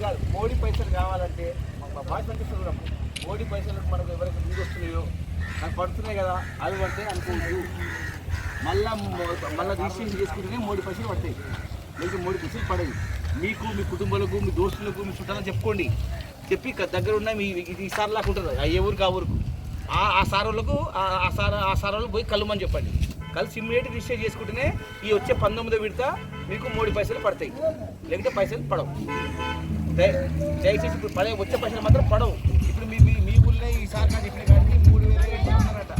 అది కాదు మోడీ పైసలు కావాలంటే మా భాష పంపిస్తారు మోడీ పైసలు మనకు ఎవరైతే ముందు వస్తున్నాయో నాకు పడుతున్నాయి కదా అవి పడితే అనుకోవద్దు మళ్ళా మళ్ళీ మళ్ళా రిజిస్ట్రేషన్ చేసుకుంటేనే మూడు పైసలు పడతాయి. లేకపోతే మూడు పైసలు పడవు మీకు మీ కుటుంబాలకు మీ దోస్తులకు మీ చుట్టాలకు చెప్పుకోండి. చెప్పి దగ్గర ఉన్న మీ ఇది ఈ సార్ లాగా ఉంటుంది ఆ ఏ ఊరికి ఆ ఊరుకు. ఆ సార్ వాళ్ళకు ఆ- ఆ సార్ ఆ సార్ వాళ్ళకు పోయి కలుమని చెప్పండి. కలిసి ఇమ్మీడియట్ రిజిస్టర్ చేసుకుంటేనే ఈ వచ్చే పంతొమ్మిదో విడత మీకు మూడు పైసలు పడతాయి. లేకపోతే పైసలు పడవు. దయచేసి ఇప్పుడు పడే వచ్చే పైసలు మాత్రం పడవు. ఇప్పుడు మీ మీ మీ ఊళ్ళో ఈ సార్ నాకు ఇప్పుడు కానీ మూడు వేల వేసుకున్నారట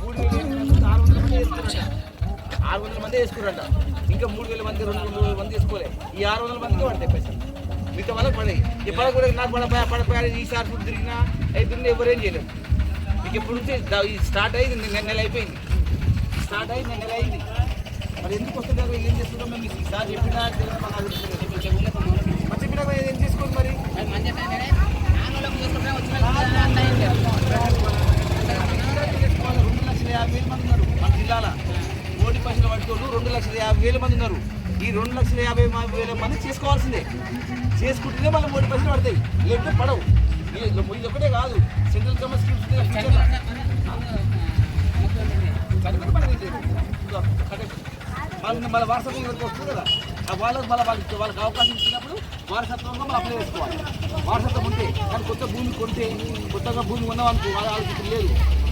మూడు వేల ఆరు వందల మంది వేసుకున్నారట ఆరు వందల మంది వేసుకున్నారట ఇంకా మూడు వేల మంది రెండు మూడు వేల మంది వేసుకోలే. ఈ ఆరు వందల మందికి పడతాయి పైసలు. మిగతా వాళ్ళకి పడాయి. ఇప్పుడు కూడా నాకు పడపోయా పడపోయా ఈసారి ఫుడ్ తిరిగినా అయితే ఎవరేం చేయలేము మీకు ఇప్పుడు నుంచి స్టార్ట్ అయ్యింది నెల అయిపోయింది. స్టార్ట్ అయ్యి నెల నెల అయింది. మరి ఎందుకు వస్తుంది ఏం చేస్తున్నాం మేము మీకు ఈసారి చెప్పినా తెలియదు యాభై వేల మంది ఉన్నారు మన జిల్లాలో. మోడీ పైసలు పట్టుకోళ్ళు రెండు లక్షల యాభై వేల మంది ఉన్నారు. ఈ రెండు లక్షల యాభై వేల మంది చేసుకోవాల్సిందే. చేసుకుంటేనే మళ్ళీ మోడీ పైసలు పడతాయి. లేకపోతే పడవు. ఇది ఒకటే కాదు. సెంట్రల్ గవర్నమెంట్ స్కీమ్స్ మళ్ళీ వారసత్వం వస్తుంది కదా. వాళ్ళకి మళ్ళీ వాళ్ళకి వాళ్ళకి అవకాశం ఇచ్చినప్పుడు వారసత్వంగా మనం అప్లై చేసుకోవాలి. వారసత్వం ఉంటే కానీ కొత్త భూమి కొంటే కొత్తగా భూమి కొన్నాం అనుకో వాళ్ళ వాళ్ళకి లేదు.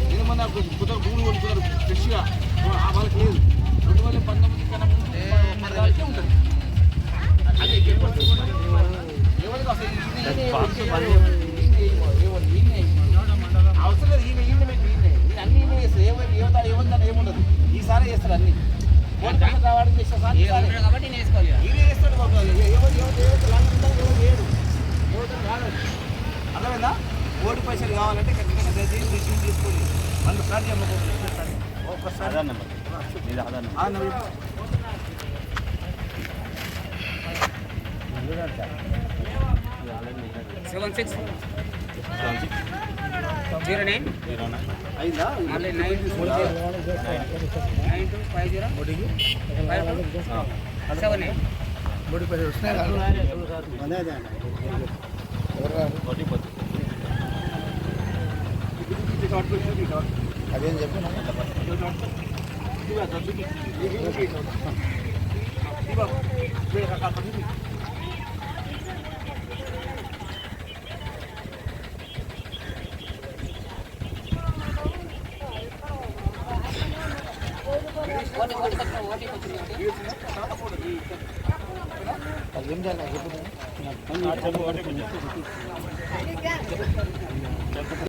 నేను మొన్న కొత్తగా భూమి కొనుక్కున్నారు ఫ్రెష్గా. వాళ్ళకి లేదు. రెండు వేల పంతొమ్మిది కన్నా మన ఉంటుంది. అది ఎవరికి అసలు అవసరం లేదు ఈయన ఈయన మీకు ఈయన. అన్ని ఏమన్నా ఏమన్నా ఏముండదు. ఈసారి చేస్తారు అన్ని. ఓటు పైసలు ఎవరు అర్థమైందా ఓటు పైసలు కావాలంటే ఖచ్చితంగా దయచేసి రిసీవ్ చేసుకోండి మనకు స్టార్ట్ చేయమ్మకోండి ఒక్కసారి ఆధార్ నెంబర్ ఇది Aadhaar number seven six zero nine? Zero nine nine zero. Nine two five zero. Five seven eight. ఒకటి పది అదేం. చెప్పు చెప్పు